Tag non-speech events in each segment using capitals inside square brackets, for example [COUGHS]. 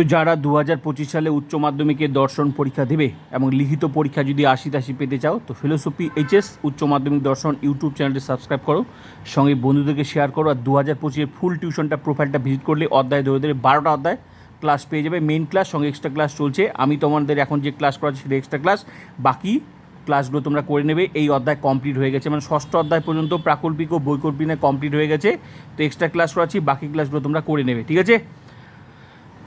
তো যারা দু হাজার পঁচিশ সালে উচ্চ মাধ্যমিকে দর্শন পরীক্ষা দেবে এবং লিখিত পরীক্ষা যদি আশি তাশি পেতে চাও, তো ফিলোসফি এইচএস উচ্চ মাধ্যমিক দর্শন ইউটিউব চ্যানেলটি সাবস্ক্রাইব করো। সঙ্গে বন্ধুদেরকে শেয়ার করো আর দু হাজার পঁচিশের ফুল টিউশনটা প্রোফাইলটা ভিজিট করলে অধ্যায় ধরে ধরে বারোটা অধ্যায় ক্লাস পেয়ে যাবে মেন ক্লাস সঙ্গে এক্সট্রা ক্লাস চলছে। আমি তোমাদের এখন যে ক্লাস করাচ্ছি সেটা এক্সট্রা ক্লাস বাকি ক্লাসগুলো তোমরা করে নেবে। এই অধ্যায় কমপ্লিট হয়ে গেছে। মানে ষষ্ঠ অধ্যায় পর্যন্ত প্রাকল্পিক ও বৈকল্পিক কমপ্লিট হয়ে গেছে। তো এক্সট্রা ক্লাস করাচ্ছি, বাকি ক্লাসগুলো তোমরা করে নেবে। ঠিক আছে?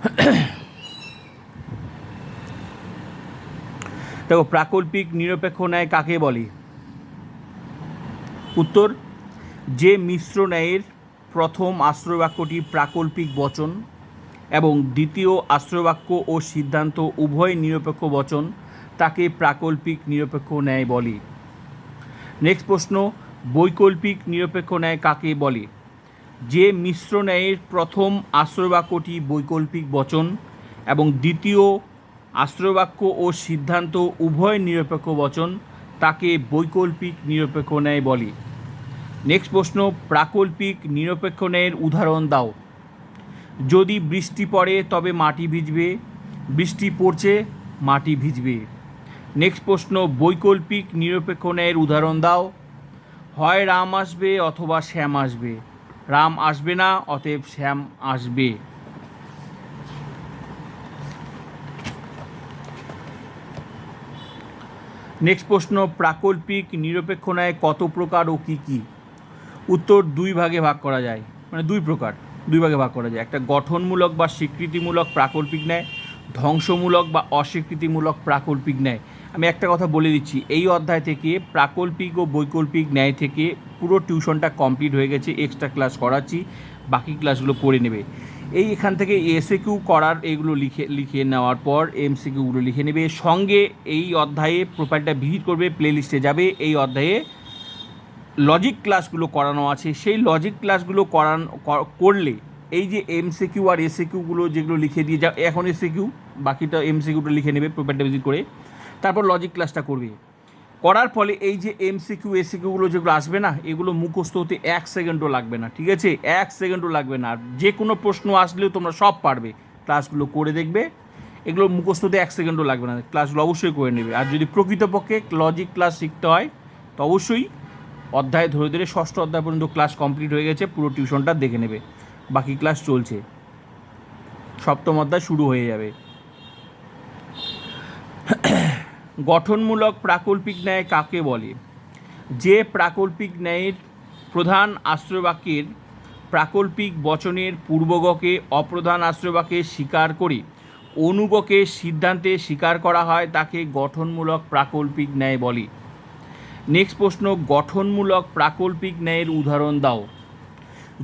[COUGHS] দেখো, প্রাকল্পিক নিরপেক্ষ ন্যায় কাকে বলে? উত্তর, যে মিশ্র ন্যায়ের প্রথম আশ্রয়বাক্যটি প্রাকল্পিক বচন এবং দ্বিতীয় আশ্রয়বাক্য ও সিদ্ধান্ত উভয় নিরপেক্ষ বচন, তাকে প্রাকল্পিক নিরপেক্ষ ন্যায় বলে। নেক্সট প্রশ্ন, বৈকল্পিক নিরপেক্ষ ন্যায় কাকে বলে? যে মিশ্র ন্যায়ের প্রথম আশ্রয়বাক্যটি বৈকল্পিক বচন এবং দ্বিতীয় আশ্রয়বাক্য ও সিদ্ধান্ত উভয় নিরপেক্ষ বচন, তাকে বৈকল্পিক নিরপেক্ষ ন্যায় বলে। নেক্সট প্রশ্ন, প্রাকল্পিক নিরপেক্ষ ন্যায়ের উদাহরণ দাও। যদি বৃষ্টি পড়ে, তবে মাটি ভিজবে। বৃষ্টি পড়ছে, মাটি ভিজবে। নেক্সট প্রশ্ন, বৈকল্পিক নিরপেক্ষ ন্যায়ের উদাহরণ দাও। হয় রাম আসবে অথবা শ্যাম আসবে। রাম আসবে না, অতএব শ্যাম আসবে। নেক্সট প্রশ্ন, প্রাকল্পিক নিরপেক্ষ ন্যায় কত প্রকার ও কী কী? উত্তর দুই ভাগে ভাগ করা যায়। মানে দুই প্রকার, দুই ভাগে ভাগ করা যায়। একটা গঠনমূলক বা স্বীকৃতিমূলক প্রাকল্পিক ন্যায়, ধ্বংসমূলক বা অস্বীকৃতিমূলক প্রাকল্পিক ন্যায়। আমি একটা কথা বলে দিচ্ছি, এই অধ্যায় থেকে প্রাকল্পিক ও বৈকল্পিক ন্যায় থেকে পুরো টিউশনটা কমপ্লিট হয়ে গেছে এক্সট্রা ক্লাস করাচ্ছি, বাকি ক্লাসগুলো করে নেবে। এই এখান থেকে এসে কিউ করার এগুলো লিখে লিখে নেওয়ার পর এমসিকিউগুলো লিখে নেবে। সঙ্গে এই অধ্যায়ে প্রোফাইলটা ভিজিট করবে প্লেলিস্টে যাবে। এই অধ্যায়ে লজিক ক্লাসগুলো করানো আছে। সেই লজিক ক্লাসগুলো করান করলে এই যে এমসিকিউ আর এসিকিউগুলো যেগুলো লিখে দিয়ে যা এখন এসিকিউ বাকিটা এমসিকিউটা লিখে নেবে প্রোফাইলটা ভিজিট করে। তারপর লজিক ক্লাসটা করবে। করার ফলে এই যে এমসিকিউ এসিকিউগুলো যেগুলো আসবে না, এগুলো মুখস্থ হতে এক সেকেন্ডও লাগবে না, ঠিক আছে? এক সেকেন্ডও লাগবে না। আর যে কোনো প্রশ্ন আসলেও তোমরা সব পারবে। ক্লাসগুলো করে দেখবে, এগুলো মুখস্থ হতে এক সেকেন্ডও লাগবে না। ক্লাসগুলো অবশ্যই করে নেবে। আর যদি প্রকৃতপক্ষে লজিক ক্লাস শিখতে হয়, তো অবশ্যই অধ্যায় ধরে ধরে ষষ্ঠ অধ্যায় পর্যন্ত ক্লাস কমপ্লিট হয়ে গেছে, পুরো টিউশনটা দেখে নেবে। বাকি ক্লাস চলছে। সপ্তম অধ্যায় শুরু হয়ে যাবে। গঠনমূলক প্রাকল্পিক ন্যায় কাকে বলে? যে প্রাকল্পিক ন্যায়ের প্রধান আশ্রয়বাক্যের প্রাকল্পিক বচনের পূর্বগকে অপ্রধান আশ্রয়বাক্যে স্বীকার করে অনুগকে সিদ্ধান্তে স্বীকার করা হয়, তাকে গঠনমূলক প্রাকল্পিক ন্যায় বলে। নেক্সট প্রশ্ন, গঠনমূলক প্রাকল্পিক ন্যায়ের উদাহরণ দাও।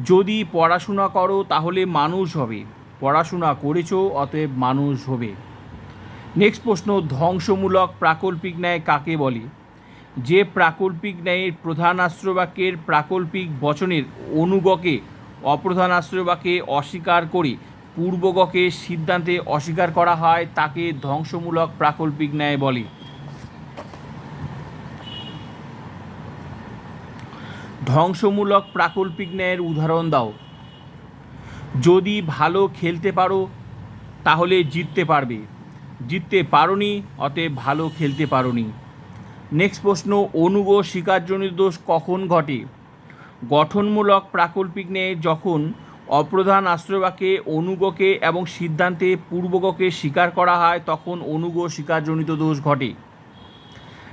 যদি পড়াশোনা করো, তাহলে মানুষ হবে। পড়াশোনা করেছ, অতএব মানুষ হবে। নেক্সট প্রশ্ন, ধ্বংসমূলক প্রাকল্পিক ন্যায় কাকে বলে? যে প্রাকল্পিক ন্যায়ের প্রধান আশ্রয়বাক্যের প্রাকল্পিক বচনের অনুগকে অপ্রধান আশ্রয়বাক্যে অস্বীকার করে পূর্বগকে সিদ্ধান্তে অস্বীকার করা হয়, তাকে ধ্বংসমূলক প্রাকল্পিক ন্যায় বলে। ধ্বংসমূলক প্রাকল্পিক ন্যায়ের উদাহরণ দাও। যদি ভালো খেলতে পারো, তাহলে জিততে পারবে। জিততে পারোনি, অতএব ভালো খেলতে পারোনি। নেক্সট প্রশ্ন, অনুগ স্বীকারজনিত দোষ কখন ঘটে? গঠনমূলক প্রাকল্পিক ন্যায় যখন অপ্রধান আশ্রয়বাক্যে অনুগকে এবং সিদ্ধান্তে পূর্বগকে স্বীকার করা হয়, তখন অনুগ স্বীকারজনিত দোষ ঘটে।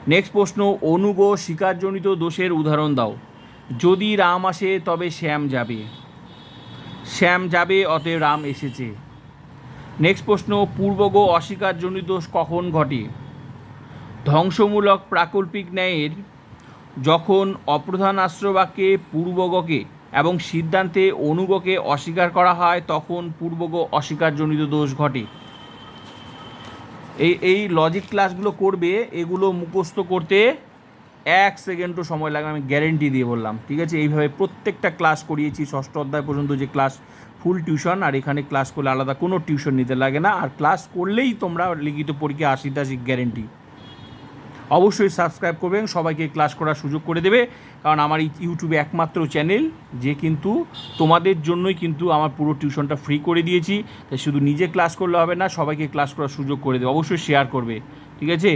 নেক্সট প্রশ্ন, অনুগ স্বীকারজনিত দোষের উদাহরণ দাও। যদি রাম আসে, তবে শ্যাম যাবে। শ্যাম যাবে, অতএব রাম এসেছে। নেক্সট প্রশ্ন, পূর্বগ অস্বীকারজনিত দোষ কখন ঘটে? ধ্বংসমূলক প্রাকল্পিক ন্যায়ের যখন অপ্রধান আশ্রবাক্যে পূর্বগকে এবং সিদ্ধান্তে অনুগকে অস্বীকার করা হয়, তখন পূর্বগ অস্বীকারজনিত দোষ ঘটে। এই এই লজিক ক্লাসগুলো করবে, এগুলো মুখস্থ করতে এক সেকেন্ডও সময় লাগবে, আমি গ্যারেন্টি দিয়ে বললাম, ঠিক আছে? এইভাবে প্রত্যেকটা ক্লাস করিয়েছি, ষষ্ঠ অধ্যায় পর্যন্ত যে ক্লাস ফুল টিউশন আর এখানে ক্লাস করলে আলাদা কোনো টিউশন নিতে লাগে না, আর ক্লাস করলেই তোমরা লিখিত পরীক্ষা আশি তাশি গ্যারেন্টি অবশ্যই সাবস্ক্রাইব করবেন সবাইকে ক্লাস করার সুযোগ করে দেবে, কারণ আমার ইউটিউবে একমাত্র চ্যানেল যে কিন্তু তোমাদের জন্যই কিন্তু আমার পুরো টিউশনটা ফ্রি করে দিয়েছি, তাই শুধু নিজে ক্লাস করলে হবে না, সবাইকে ক্লাস করার সুযোগ করে দেবে, অবশ্যই শেয়ার করবে, ঠিক আছে?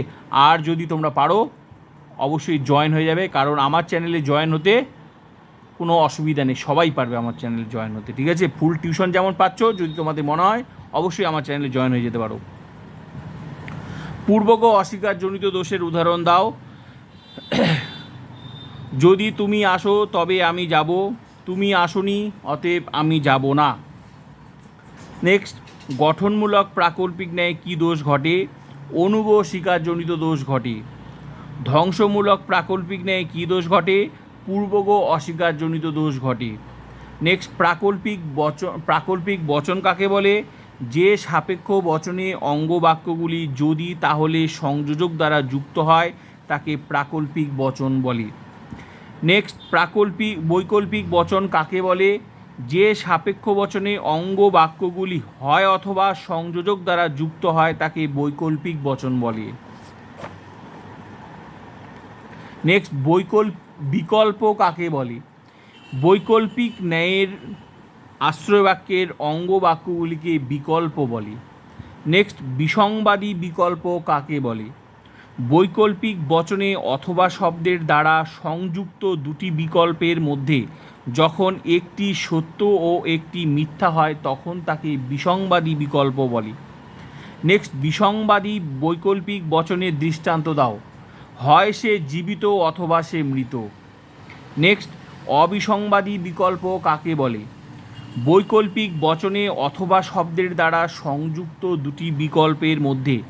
আর যদি তোমরা পারো অবশ্যই জয়েন হয়ে যাবে। কারণ আমার চ্যানেলে জয়েন হতে কোনো অসুবিধা নেই। সবাই পারবে আমার চ্যানেলে জয়েন হতে, ঠিক আছে? ফুল টিউশন যেমন পাচ্ছ, যদি তোমাদের মনে হয়, অবশ্যই আমার চ্যানেলে জয়েন হয়ে যেতে পারো। পূর্বক অস্বীকারজনিত দোষের উদাহরণ দাও। যদি তুমি আসো, তবে আমি যাব। তুমি আসনি, অতএব আমি যাব না। নেক্সট গঠনমূলক প্রাকল্পিক ন্যায় কী দোষ ঘটে? অনুব স্বীকারজনিত দোষ ঘটে। ধ্বংসমূলক প্রাকল্পিক ন্যায় কী দোষ ঘটে? পূর্বগ অস্বীকারজনিত দোষ ঘটে। নেক্সট প্রাকল্পিক বচন প্রাকল্পিক বচন কাকে বলে? যে সাপেক্ষ বচনে অঙ্গ বাক্যগুলি যদি তাহলে সংযোজক দ্বারা যুক্ত হয়, তাকে প্রাকল্পিক বচন বলে। নেক্সট প্রাকল্পিক বৈকল্পিক বচন কাকে বলে? যে সাপেক্ষ বচনে অঙ্গ বাক্যগুলি হয় অথবা সংযোজক দ্বারা যুক্ত হয়, তাকে বৈকল্পিক বচন বলে। নেক্সট বৈকল্প, বিকল্প কাকে বলে? বৈকল্পিক ন্যায়ের আশ্রয় বাক্যের অঙ্গ বাক্যগুলিকে বিকল্প বলে। নেক্সট বিসংবাদী বিকল্প কাকে বলে? বৈকল্পিক বচনে অথবা শব্দের দ্বারা সংযুক্ত দুটি বিকল্পের মধ্যে যখন একটি সত্য ও একটি মিথ্যা হয়, তখন তাকে বিসংবাদী বিকল্প বলে। নেক্সট বিসংবাদী বৈকল্পিক বচনের দৃষ্টান্ত দাও। হয় সে জীবিত অথবা সে মৃত। নেক্সট অবিসংবাদী বিকল্প কাকে বলে? বৈকল্পিক বচনে অথবা শব্দের দ্বারা সংযুক্ত দুটি বিকল্পের মধ্যে,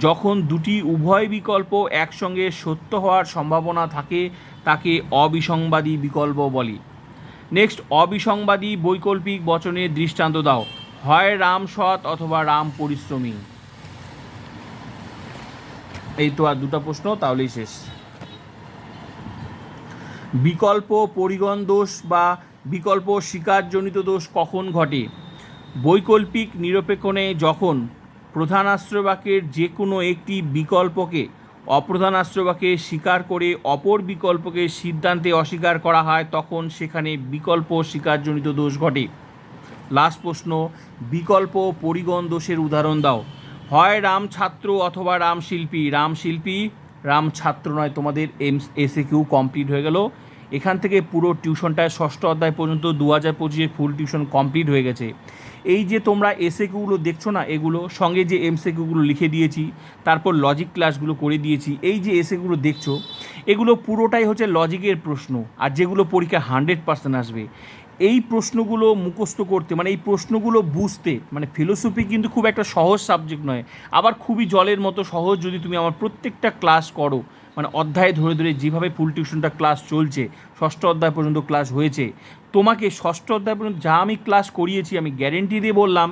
যখন দুটি উভয় বিকল্প একসঙ্গে সত্য হওয়ার সম্ভাবনা থাকে, তাকে অবিসংবাদী বিকল্প বলে। নেক্সট অবিসংবাদী বৈকল্পিক বচনের দৃষ্টান্ত দাও। হয় রাম সৎ অথবা রাম পরিশ্রমী। এই তো আর দুটো প্রশ্ন, তাহলেই শেষ। বিকল্প, পরিগণ দোষ বা বিকল্প শিকারজনিত দোষ কখন ঘটে? বৈকল্পিক নিরপেক্ষণে যখন প্রধান আশ্রয়বাক্যের যে কোনো একটি বিকল্পকে অপ্রধান আশ্রয়বাক্যে স্বীকার করে অপর বিকল্পকে সিদ্ধান্তে অস্বীকার করা হয়, তখন সেখানে বিকল্প শিকারজনিত দোষ ঘটে। লাস্ট প্রশ্ন, বিকল্প পরিগণ দোষের উদাহরণ দাও। হয় রাম ছাত্র অথবা রাম শিল্পী। রাম শিল্পী, রাম ছাত্র নয়, তোমাদের এম এসে কিউ কমপ্লিট হয়ে গেল। এখান থেকে পুরো টিউশনটায় ষষ্ঠ অধ্যায় পর্যন্ত দু হাজার পঁচিশে ফুল টিউশন কমপ্লিট হয়ে গেছে। এই যে তোমরা এসে কিউগুলো দেখছ না, এগুলো, সঙ্গে যে এমসে কিউগুলো লিখে দিয়েছি, তারপর লজিক ক্লাসগুলো করে দিয়েছি, এই যে এসেগুলো দেখছ, এগুলো পুরোটাই হচ্ছে লজিকের প্রশ্ন, আর যেগুলো পরীক্ষা হান্ড্রেড পার্সেন্ট আসবে। এই প্রশ্নগুলো মুখস্থ করতে মানে এই প্রশ্নগুলো বুঝতে মানে ফিলোসফি কিন্তু খুব একটা সহজ সাবজেক্ট নয়। আবার খুবই জলের মতো সহজ যদি তুমি আমার প্রত্যেকটা ক্লাস করো মানে অধ্যায় ধরে ধরে যেভাবে ফুল টিউশনটা ক্লাস চলছে, ষষ্ঠ অধ্যায় পর্যন্ত ক্লাস হয়েছে, তোমাকে ষষ্ঠ অধ্যায় পর্যন্ত যা আমি ক্লাস করিয়েছি আমি গ্যারেন্টি দিয়ে বললাম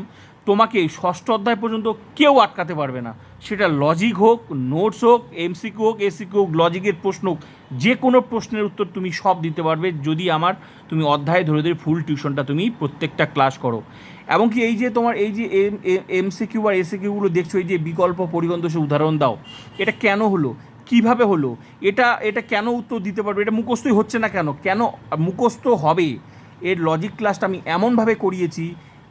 তোমাকে ষষ্ঠ অধ্যায় পর্যন্ত কেউ আটকাতে পারবে না। সেটা লজিক হোক নোটস হোক এমসিকিউ হোক এসিকিউ হোক লজিকের প্রশ্ন হোক, যে কোনো প্রশ্নের উত্তর তুমি সব দিতে পারবে যদি আমার তুমি অধ্যায় ধরে ধরে ফুল টিউশনটা তুমি প্রত্যেকটা ক্লাস করো। এবং কি এই যে তোমার এই যে এম এমসিকিউ আর এসিকিউগুলো দেখছ, এই যে বিকল্প পরিগন্তসে উদাহরণ দাও, এটা কেন হলো? কীভাবে হলো? এটা এটা কেন উত্তর দিতে পারবে? এটা মুখস্থই হচ্ছে না কেন? কেন মুখস্থ হবে? এর লজিক ক্লাসটা আমি এমনভাবে করিয়েছি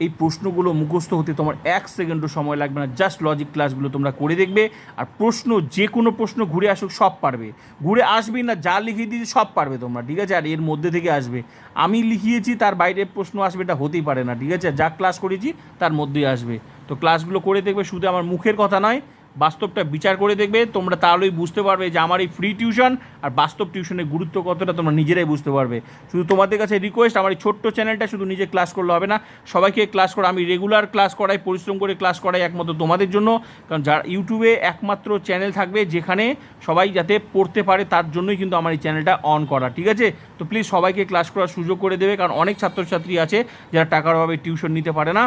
এই প্রশ্নগুলো মুখস্থ হতে তোমার এক সেকেন্ডও সময় লাগবে না। জাস্ট লজিক ক্লাসগুলো তোমরা করে দেখবে আর প্রশ্ন যে কোনো প্রশ্ন ঘুরে আসুক, সব পারবে। ঘুরে আসবেই না, যা লিখিয়ে দিয়েছি সব পারবে তোমরা, ঠিক আছে? আর এর মধ্যে থেকে আসবে। আমি লিখিয়েছি, তার বাইরের প্রশ্ন আসবে, এটা হতেই পারে না, ঠিক আছে? যা ক্লাস করেছি, তার মধ্যেই আসবে। তো ক্লাসগুলো করে দেখবে, শুধু আমার মুখের কথা নয় বাস্তবটা বিচার করে দেখবে, তোমরা তাহলেই বুঝতে পারবে যে আমার এই ফ্রি টিউশন আর বাস্তব টিউশনের গুরুত্ব কতটা তোমরা নিজেরাই বুঝতে পারবে। শুধু তোমাদের কাছে রিকোয়েস্ট আমার এই ছোট্ট চ্যানেলটা শুধু নিজে ক্লাস করলে হবে না, সবাইকে ক্লাস করা, আমি রেগুলার ক্লাস করাই, পরিশ্রম করে ক্লাস করাই একমাত্র তোমাদের জন্য। কারণ যার ইউটিউবে একমাত্র চ্যানেল থাকবে যেখানে সবাই যাতে পড়তে পারে, তার জন্যই কিন্তু আমার এই চ্যানেলটা অন করা, ঠিক আছে? তো প্লিজ সবাইকে ক্লাস করার সুযোগ করে দেবে, কারণ অনেক ছাত্রছাত্রী আছে যারা টাকার অভাবে টিউশন নিতে পারে না।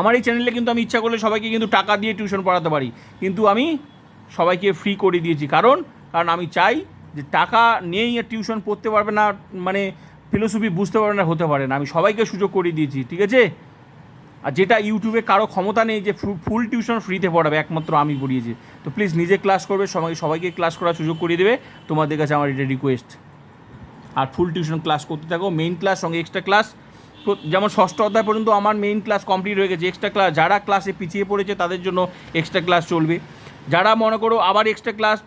আমার এই চ্যানেলে কিন্তু আমি ইচ্ছা করলে সবাইকে কিন্তু টাকা দিয়ে টিউশন পড়াতে পারি। কিন্তু আমি সবাইকে ফ্রি করে দিয়েছি। কারণ কারণ আমি চাই যে টাকা নিয়েই টিউশন পড়তে পারবে না মানে ফিলোসফি বুঝতে পারবে না, হতে পারে না। আমি সবাইকে সুযোগ করে দিয়েছি, ঠিক আছে? আর যেটা ইউটিউবে কারও ক্ষমতা নেই যে ফুল টিউশন ফ্রিতে পড়াবে, একমাত্র আমি পড়িয়েছি। তো প্লিজ নিজে ক্লাস করবে, সবাই, সবাইকে ক্লাস করার সুযোগ করে দেবে। তোমাদের কাছে আমার এটা রিকোয়েস্ট আর ফুল টিউশন ক্লাস করতে থাকো মেইন ক্লাস সঙ্গে এক্সট্রা ক্লাস যেমন ষষ্ঠ অধ্যায় পর্যন্ত আমার মেইন ক্লাস কমপ্লিট হয়ে গেছে। এক্সট্রা ক্লাস যারা ক্লাসে পিছিয়ে পড়েছে, তাদের জন্য এক্সট্রা ক্লাস চলবে। যারা মনে করো আবার এক্সট্রা ক্লাস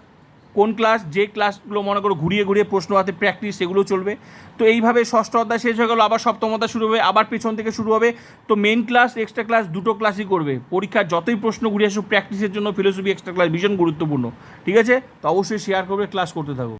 কোন ক্লাস যে ক্লাসগুলো মনে করো ঘুরিয়ে ঘুরিয়ে প্রশ্ন হাতে প্র্যাকটিস সেগুলো চলবে। তো এইভাবে ষষ্ঠ অধ্যায় শেষ হয়ে গেলো, আবার সপ্তম অধ্যায় শুরু হবে, আবার পেছন থেকে শুরু হবে। তো মেন ক্লাস এক্সট্রা ক্লাস দুটো ক্লাসই করবে। পরীক্ষার যতই প্রশ্ন ঘুরিয়ে আসুক প্র্যাকটিসের জন্য ফিলোসফি এক্সট্রা ক্লাস ভীষণ গুরুত্বপূর্ণ। ঠিক আছে? তো অবশ্যই শেয়ার করবে ক্লাস করতে থাকো।